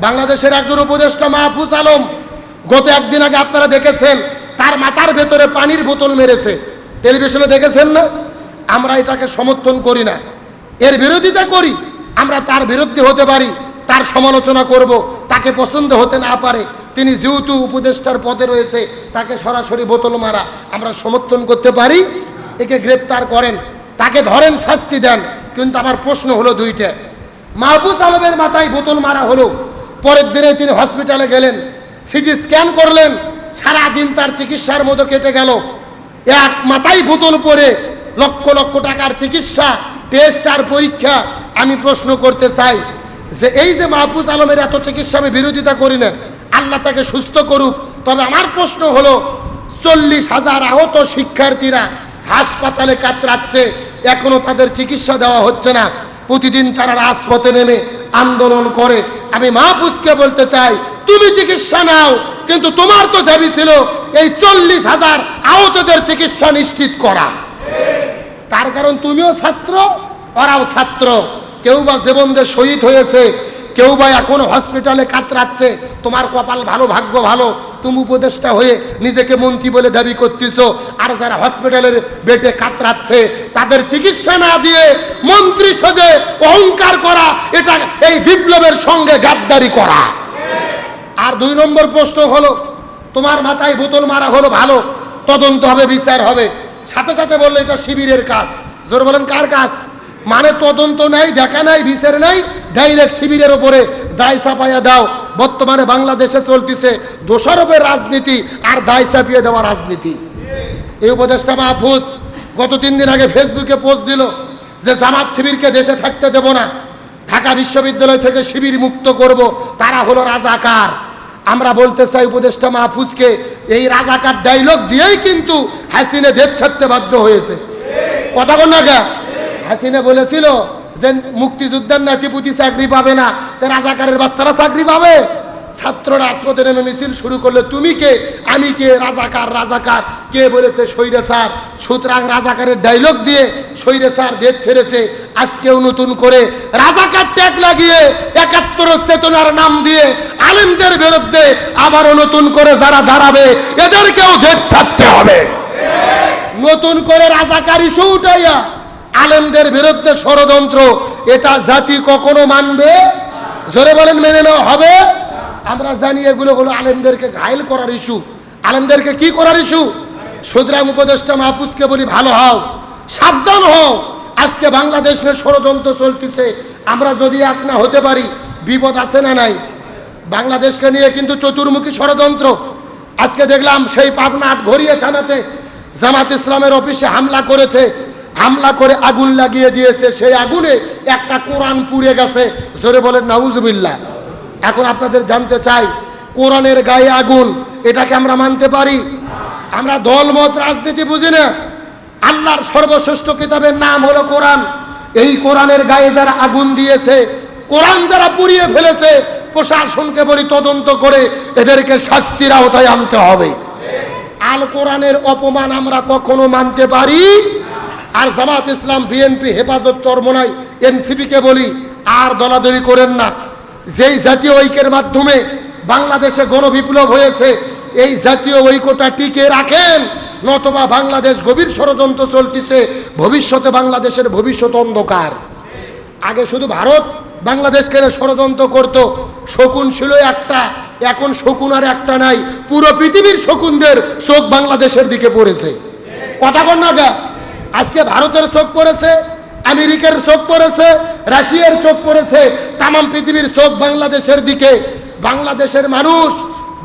বাংলাদেশের একজন উপদেষ্টা মাহফুজ আলম, গত একদিন আগে আপনারা দেখেছেন, তার মাথার ভেতরে পানির বোতল মেরেছে। টেলিভিশনে দেখেছেন না? আমরা এটাকে সমর্থন করি না। এর বিরোধিতা করি, আমরা তার বিরুদ্ধে হতে পারি, তার সমালোচনা করব, তাকে পছন্দ হতে না পারে। তিনি যেহেতু উপদেষ্টার পদে রয়েছে, তাকে সরাসরি বোতল মারা আমরা সমর্থন করতে পারি, একে গ্রেপ্তার করেন, তাকে ধরেন শাস্তি দেন। কিন্তু আমার প্রশ্ন হলো দুইটা। মাহবুজ আলমের মাথায় বোতল মারা হলো পরের দিনে তিনি হসপিটালে গেলেন, সিটি স্ক্যান করলেন, সারাদিন তার চিকিৎসার মতো কেটে গেল। এক মাথায় বোতল পরে লক্ষ লক্ষ টাকার চিকিৎসা টেস্ট আর পরীক্ষা। আমি প্রশ্ন করতে চাই যে এই যে মাহফুজ আলমের এত চিকিৎসা আমি বিরোধিতা করি না, আল্লাহ তাকে সুস্থ করুক। তবে আমার প্রশ্ন হলো, চল্লিশ হাজার আহত শিক্ষার্থীরা হাসপাতালে কাতরাচ্ছে, এখনও তাদের চিকিৎসা দেওয়া হচ্ছে না। প্রতিদিন তারা রাজপথে নেমে আন্দোলন করে আমি মাহফুজকে বলতে চাই, তুমি চিকিৎসা নাও, কিন্তু তোমার তো দাবি ছিল এই চল্লিশ হাজার আহতদের চিকিৎসা নিশ্চিত করা। তার কারণ তুমিও ছাত্র, ওরাও ছাত্র। কেউ বা জীবনদের শহীদ হয়েছে, কেউ বা এখনও হসপিটালে কাতরাচ্ছে। তোমার কপাল ভালো, ভাগ্য ভালো তুমি উপদেষ্টা হয়ে নিজেকে মন্ত্রী বলে দাবি করতেছ, আর যারা হসপিটালের বেটে কাতরাচ্ছে, তাদের চিকিৎসা না দিয়ে মন্ত্রী সজে অহংকার করা, এটা এই বিপ্লবের সঙ্গে গাদ্দারি করা। আর দুই নম্বর প্রশ্ন হলো, তোমার মাথায় বোতল মারা হলো ভালো, তদন্ত হবে, বিচার হবে। সাথে সাথে বলল এটা শিবিরের কাজ। জোর বলেন, কার কাজ? মানে তদন্ত নাই, দেখা নাই, বিচার নাই, ডাইরেক্ট শিবিরের ওপরে দায় চাপাইয়া দাও। বর্তমানে বাংলাদেশে চলতেছে দোষারোপের রাজনীতি আর দায় চাপিয়ে দেওয়া রাজনীতি। এই উপদেষ্টা মাহফুজ গত তিন দিন আগে ফেসবুকে পোস্ট দিল যে জামাত শিবিরকে দেশে থাকতে দেব না। ঢাকা বিশ্ববিদ্যালয় থেকে শিবির মুক্ত করব। তারা হলো রাজাকার। আমরা বলতে চাই উপদেষ্টা মাহফুজকে, এই রাজাকার ডায়লগ দিয়েই কিন্তু হাসিনে দেশ ছাড়তে বাধ্য হয়েছে। কথা বল না হাসিনা বলেছিল যে মুক্তিযোদ্ধার নাতিপুতি চাকরি পাবে না। তা রাজাকারের বাচ্চারা চাকরি পাবে। ছাত্র রাজপথে নেমে মিছিল শুরু করলে তুমি কে? আমি কে? রাজাকার রাজাকার। কে বলেছে সৈরে স্যার সুতরাং রাজাকারের ডায়লগ দিয়ে সৈরে স্যার দেশ ছেড়েছে। আজকেও নতুন করে রাজাকার ট্যাগ লাগিয়ে একাত্তর চেতনার নাম দিয়ে আলেমদের বিরুদ্ধে আবারও নতুন করে যারা দাঁড়াবে, এদেরকেও দেশ ছাড়তে হবে। নতুন করে রাজাকার ইস্যু উঠাইয়া আলেমদের বিরুদ্ধে ষড়যন্ত্র, এটা জাতি কখনো মানবে? জোরে বলেন, মেনে নেওয়া হবে? আমরা জানি এগুলো হলো আলেমদেরকে ঘায়ল করার ইস্যু। আলেমদেরকে কি করার ইস্যু? সুতরাং উপদেষ্টা মাহফুজকে বলি, ভালো হও, সাবধান হও। আজকে বাংলাদেশ নিয়ে ষড়যন্ত্র চলতেছে। আমরা যদি এক না হতে পারি, বিপদ আছে না নাই? বাংলাদেশকে নিয়ে কিন্তু চতুর্মুখী ষড়যন্ত্র। আজকে দেখলাম সেই পাবনাট ঘড়িয়ে থানাতে জামাত ইসলামের অফিসে হামলা করেছে। হামলা করে আগুন লাগিয়ে দিয়েছে, সেই আগুনে একটা কোরআন পুড়ে গেছে। জোরে বলেন, নাউজুবিল্লাহ। এখন আপনাদের জানতে চাই, কোরআনের গায়ে আগুন, এটাকে আমরা মানতে পারি? আমরা দলমত রাজনীতি বুঝি না। আল্লাহর সর্বশ্রেষ্ঠ কিতাবের নাম হলো কোরআন। এই কোরআনের গায়ে যারা আগুন দিয়েছে, কোরআন যারা পুড়িয়ে ফেলেছে, প্রশাসনকে বলি তদন্ত করে এদেরকে শাস্তির আওতায় আনতে হবে। আল কোরআনের অপমান আমরা কখনো মানতে পারি? আর জামাত ইসলাম, বিএনপি, হেফাজত চরমনাই, এনসিপিকে বলি, আর দলাদলি করেন না। যেই জাতীয় ঐক্যের মাধ্যমে বাংলাদেশে গণবিপ্লব হয়েছে, এই জাতীয় ঐক্যটা টিকে রাখেন। নতবা বাংলাদেশ গভীর ষড়যন্ত্র চলতেছে, ভবিষ্যতে বাংলাদেশের ভবিষ্যৎ অন্ধকার। আগে শুধু ভারত বাংলাদেশকে ষড়যন্ত্র করত, শকুন ছিল একটা, এখন শকুন আর একটা নাই। পুরো পৃথিবীর শকুনদের চোখ বাংলাদেশের দিকে পড়েছে। কথা বল না আজকে ভারতের চোখ পড়েছে, আমেরিকার চোখ পড়েছে, রাশিয়ার চোখ পড়েছে তাম পৃথিবীর চোখ বাংলাদেশের দিকে। বাংলাদেশের মানুষ,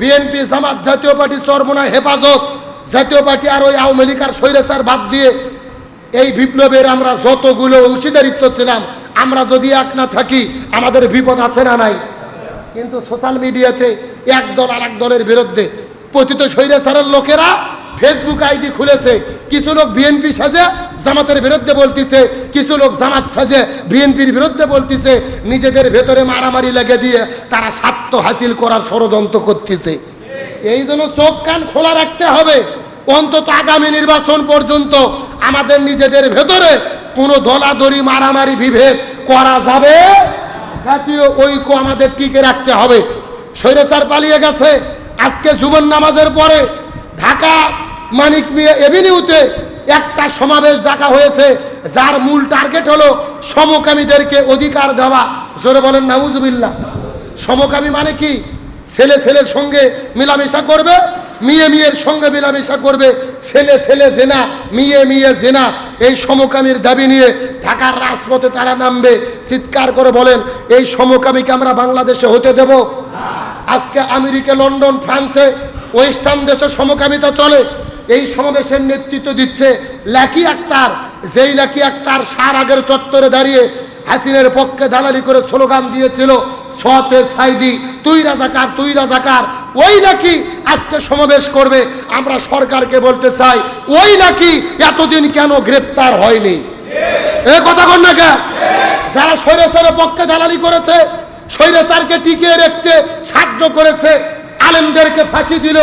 বিএনপি, জামাত, জাতীয় পার্টি চরমনা হেফাজত। জাতীয় পার্টি আর ওই আওয়ামী লীগ আর স্বৈরাচার বাদ দিয়ে এই বিপ্লবের আমরা যতগুলো অংশীদারিত্ব ছিলাম, আমরা যদি এক না থাকি, আমাদের বিপদ আছে না নাই। কিন্তু সোশ্যাল মিডিয়াতে এক দল আর এক দলের বিরুদ্ধে, পতিত স্বৈরাচারের লোকেরা ফেসবুক আইডি খুলেছে, কিছু লোক বিএনপি সাজে জামাতের বিরুদ্ধে বলতিছে, কিছু লোক জামাত সাজে বিএনপির বিরুদ্ধে বলতিছে, নিজেদের ভেতরে মারামারি লেগে দিয়ে তারা স্বার্থ হাসিল করার ষড়যন্ত্র করতেছে। এই জন্য চোখ কান খোলা রাখতে হবে। অন্তত আগামী নির্বাচন পর্যন্ত আমাদের নিজেদের ভেতরে কোনো দলাদলি, মারামারি, বিভেদ করা যাবে? জাতীয় ঐক্য আমাদের টিকে রাখতে হবে। স্বৈরাচার পালিয়ে গেছে। আজকে জুমন নামাজের পরে ঢাকা মানিক মিয়া এভিনিউতে একটা সমাবেশ ডাকা হয়েছে, যার মূল টার্গেট হলো সমকামীদেরকে অধিকার দেওয়া। জোরে বলেন, নাউজুবিল্লাহ। সমকামী মানে কি? ছেলে ছেলের সঙ্গে মেলামেশা করবে, মেয়ে মেয়ের সঙ্গে মেলামেশা করবে। ছেলে ছেলে জেনা, মেয়ে মেয়ে জেনা। এই সমকামীর দাবি নিয়ে ঢাকার রাজপথে তারা নামবে। চিৎকার করে বলেন, এই সমকামীকে আমরা বাংলাদেশে হতে দেব। আজকে আমেরিকা, লন্ডন, ফ্রান্সে, ওয়েস্টার্ন দেশে সমকামিতা চলে। এই সমাবেশের নেতৃত্ব দিচ্ছে লাকি আক্তার। যেই লাকি আক্তার সার আগের চত্বরে দাঁড়িয়ে হাসিনের পক্ষে দালালি করে স্লোগান দিয়েছিল সতে সাইদি, তুই রাজাকার তুই রাজাকার, ওই নাকি আজকে সমাবেশ করবে। আমরা সরকারকে বলতে চাই, ওই নাকি এতদিন কেন গ্রেপ্তার হয়নি? এ কথা কন না যারা স্বৈরাচারের পক্ষে দালালি করেছে, স্বৈরাচারকে টিকিয়ে রাখতে সাহায্য করেছে, আলেমদেরকে ফাঁসি দিল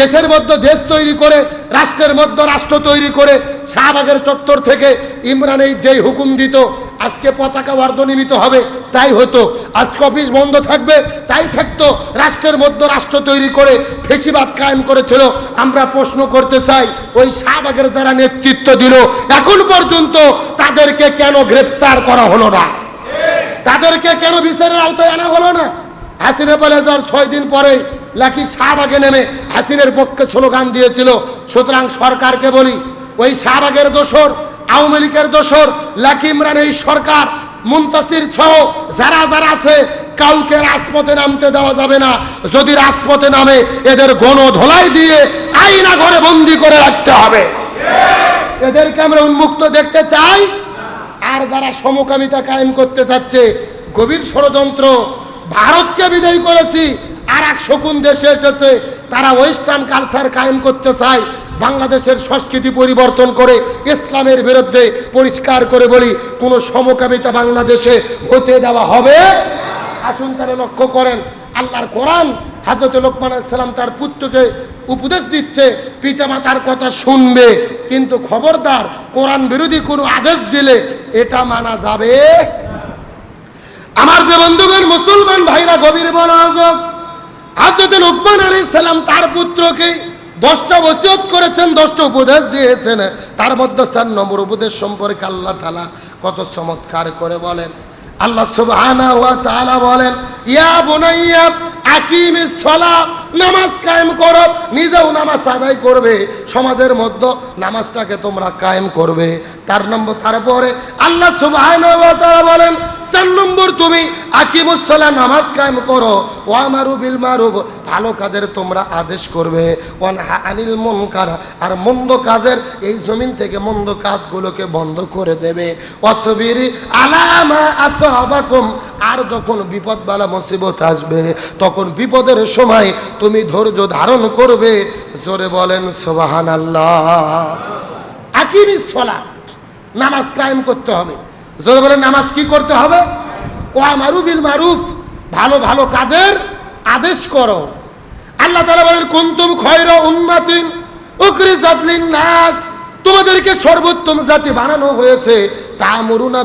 দেশের মধ্যে দেশ তৈরি করে, রাষ্ট্রের মধ্যে রাষ্ট্র তৈরি করে, শাহবাগের চত্বর থেকে ইমরান এই যেই হুকুম দিত, আজকে পতাকা অর্ধনিমিত হবে, তাই হতো। আজকে অফিস বন্ধ থাকবে, তাই থাকতো। রাষ্ট্রের মধ্যে রাষ্ট্র তৈরি করে ফেসিবাদ কায়েম করেছিল। আমরা প্রশ্ন করতে চাই, ওই শাহবাগের যারা নেতৃত্ব দিল, এখন পর্যন্ত তাদেরকে কেন গ্রেপ্তার করা হলো না? তাদেরকে কেন বিচারের আওতায় আনা হলো না? হাসিনা পালেজার ছয় দিন পরে লাকি শাহবাগে নেমে হাসিনের পক্ষে স্লোগান দিয়েছিল। সুতরাং সরকারকে বলি, ওই শাহবাগের দোসর, আওয়ামী লীগের দোসর লাকি ইমরান এই সরকার, মুন্তাসির সহ যারা যারা আছে, কাউকে রাজপথে নামতে দেওয়া যাবে না। যদি রাজপথে নামে, এদের গণ ধোলাই দিয়ে আইনা ঘরে বন্দি করে রাখতে হবে। এদেরকে আমরা উন্মুক্ত দেখতে চাই। আর যারা সমকামিতা কায়েম করতে চাচ্ছে, গভীর ষড়যন্ত্র, ভারতকে বিদায় করেছি আর এক শকুন দেশে এসেছে, তারা ওয়েস্টার্ন কালচার কায়েম করতে চায়, বাংলাদেশের সংস্কৃতি পরিবর্তন করে, ইসলামের বিরুদ্ধে পরিষ্কার করে বলি, কোনো সমকামিতা বাংলাদেশে হতে দেওয়া হবে? আসুন তারা লক্ষ্য করেন, আল্লাহর কোরআন হাজরত লোকমান সালাম তার পুত্রকে উপদেশ দিচ্ছে, পিতামাতার কথা শুনবে, কিন্তু খবরদার কোরআন বিরোধী কোনো আদেশ দিলে এটা মানা যাবে? আমার প্রিয় বন্ধুগণ, মুসলমান ভাইরা, গভীর মনোযোগ হাজরত লোকমান আলী সালাম তার পুত্রকে দশটা ওসিয়ত করেছেন, দশটা উপদেশ দিয়েছেন। তার মধ্যে চার নম্বর উপদেশ সম্পর্কে আল্লাহ তালা কত চমৎকার করে বলেন। আল্লাহ সুবাহ বলেন, ইয়া বোনাইয়া আকিম সালাহ নামাজ কায়েম করো, নিজেও নামাজ আদায় করবে। সমাজের মধ্যে নামাজটাকে তোমরা কায়েম করবে। তার নম্বর, তারপরে আল্লাহ তাআলা বলেন, চার নম্বর তুমি আকিমুস সালাহ নামাজ কায়েম করো। ও আমারু বিল মারুফ, ভালো কাজের তোমরা আদেশ করবে। ওয়ানহা আনিল মুনকার, আর মন্দ কাজের এই জমিন থেকে মন্দ কাজগুলোকে বন্ধ করে দেবে। অসবিরি আলামা আসহাবাকুম আর যখন বিপদ বালা মুসিবত আসবে, তখন বিপদের সময় তুমি ধৈর্য ধারণ করবে। জোরে বলেন সোবাহান আল্লাহ আকিমিস সলা, নামাজ কায়েম করতে হবে। জোরে বলেন, নামাজ কি করতে হবে? ও মারুবিল মারুফ, ভালো ভালো কাজের আদেশ করো। আল্লাহ তালা বলেন, কুন্তুম খয়র উম্মাতিন উকরি জাতলিন নাস তোমাদেরকে সর্বোত্তম জাতি বানানো হয়েছে। তা মরুনা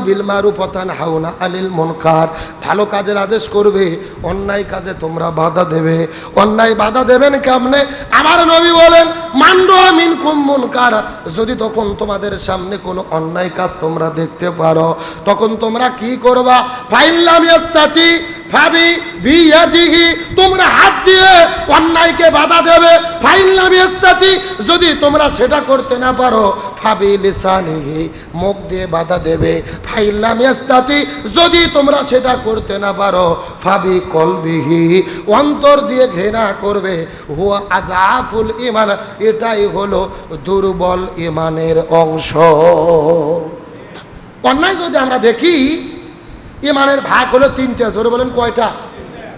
পথান হাওনা আনিল মনকার। ভালো কাজের আদেশ করবে, অন্যায় কাজে তোমরা বাধা দেবে। অন্যায় বাধা দেবেন কেমনে? আমার নবী বলেন মান্ড আমিন মুনকার। যদি তখন তোমাদের সামনে কোনো অন্যায় কাজ তোমরা দেখতে পারো, তখন তোমরা কি করবা? ফাইল্লাম ইয়াস্তাতি ভাবি বিয়াদিহি তোমরা হাত দিয়ে অন্যায়কে বাধা দেবে। ফাইল্লাম ইয়াস্তাতি যদি তোমরা সেটা করতে না পারো ফাবি লিসানিহি মুখ দিয়ে বাধা দেবে। ফাইল্লাম ইয়াস্তাতি যদি তোমরা সেটা করতে না পারো ফাবি কলবিহি অন্তর দিয়ে ঘৃণা করবে। হুয়া আজাফুল ইমান এটাই হলো দুর্বল ইমানের অংশ। অন্যায় যদি আমরা দেখি ইমানের ভাগ হলো তিনটা, জোরে বলেন কয়টা?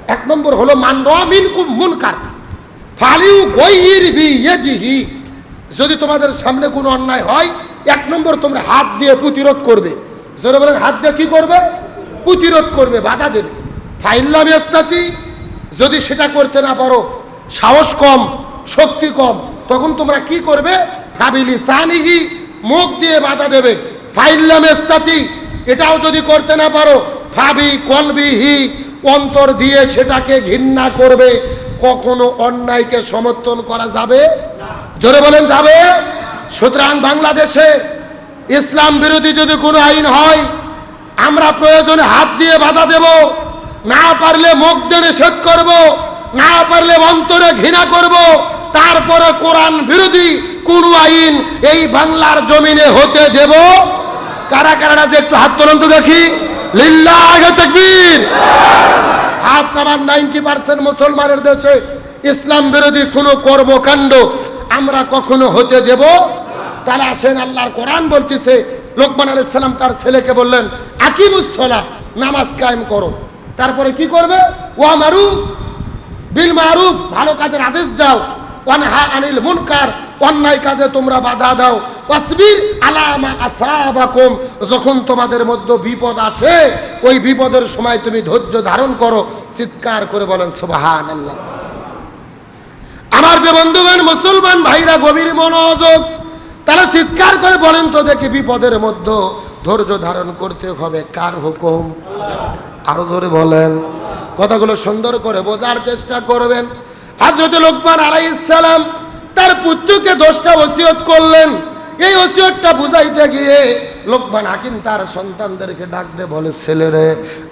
এক নম্বর হলো, মান রমিন কুম মুনকার। ফালিউ গৈর বি ইয়েদিহি যদি তোমাদের সামনে কোনো অন্যায় হয়, এক নম্বর তোমরা হাত দিয়ে প্রতিরোধ করবে। জোরে বলেন, হাত দিয়ে কি করবে? প্রতিরোধ করবে, বাধা দেবে। ফাইল্লাম ইস্তাতি যদি সেটা করতে না পারো, সাহস কম, শক্তি কম, তখন তোমরা কি করবে? ফাবিলি সানিহি মুখ দিয়ে বাধা দেবে। ফাইল্লাম ইস্তাতি এটাও যদি করতে না পারো, ভাবি কলবিহি অন্তর দিয়ে সেটাকে ঘৃণা করবে, কখনো অন্যায়কে সমর্থন করা যাবে? জোরে বলেন, যাবে? সুতরাং বাংলাদেশে ইসলাম বিরোধী যদি কোনো আইন হয়, আমরা প্রয়োজনে হাত দিয়ে বাধা দেব, না পারলে মুখ দিয়ে নিষেধ করব, না পারলে অন্তরে ঘৃণা করব, তারপরে কোরআন বিরোধী কোন আইন এই বাংলার জমিনে হতে দেব? কারা কারা যে একটু হাত তোলন দেখি। লিল্লাহ তাকবীর। হাত নামান নাইনটি পার্সেন্ট মুসলমানের দেশে ইসলাম বিরোধী কোনো কর্মকাণ্ড আমরা কখনো হতে দেব? তাহলে আসেন আল্লাহর কোরআন বলতেছে, লোকমান আলাইহিস সালাম তার ছেলেকে বললেন আকিমুসলা নামাজ কায়েম করো। তারপরে কি করবে? ও মারুফ, বিল মারুফ, ভালো কাজের আদেশ দাও। অনহা আনিল মুনকার অন্যায় কাজে তোমরা বাধা দাও। ওয়াসবির আলামা আসাবাকুম। যখন তোমাদের মধ্যে বিপদ আসে, ওই বিপদের সময় তুমি ধৈর্য ধারণ করো, চিৎকার করে বলেন, সুবহানাল্লাহ। আমার যে বন্ধুগণ, মুসলমান ভাইরা, গভীর মনোযোগ। তাহলে চিৎকার করে বলেন তো দেখি বিপদের মধ্যে ধৈর্য ধারণ করতে হবে। কার হুকুম? আরও জোরে বলেন। কথাগুলো সুন্দর করে বোঝার চেষ্টা করবেন। হাজরত লোকমান আলাইসালাম তার পুত্রকে দশটা ওসিয়ত করলেন। এই ওসিয়তটা বুঝাইতে গিয়ে লোকমান হাকিম তার সন্তানদেরকে ডাক দে বলে, ছেলেরে,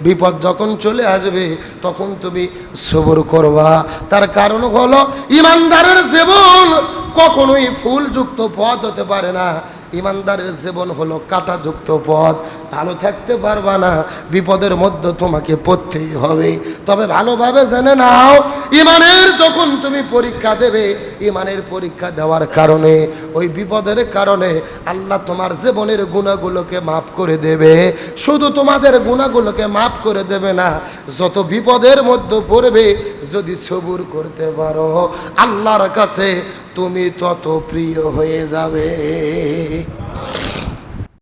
বিপদ যখন চলে আসবে, তখন তুমি সবর করবা। তার কারণ হলো, ইমানদারের জীবন কখনোই ফুলযুক্ত পথ হতে পারে না। ইমানদারের জীবন হলো কাঁটাযুক্ত পথ। ভালো থাকতে পারবা না, বিপদের মধ্যে তোমাকে পড়তেই হবে। তবে ভালোভাবে জেনে নাও ইমানের যখন তুমি পরীক্ষা দেবে, ইমানের পরীক্ষা দেওয়ার কারণে, ওই বিপদের কারণে আল্লাহ তোমার জীবনের গুণাগুলোকে মাফ করে দেবে। শুধু তোমাদের গুণাগুলোকে মাফ করে দেবে না, যত বিপদের মধ্যে পড়বে, যদি সবুর করতে পারো, আল্লাহর কাছে তুমি তত প্রিয় হয়ে যাবে।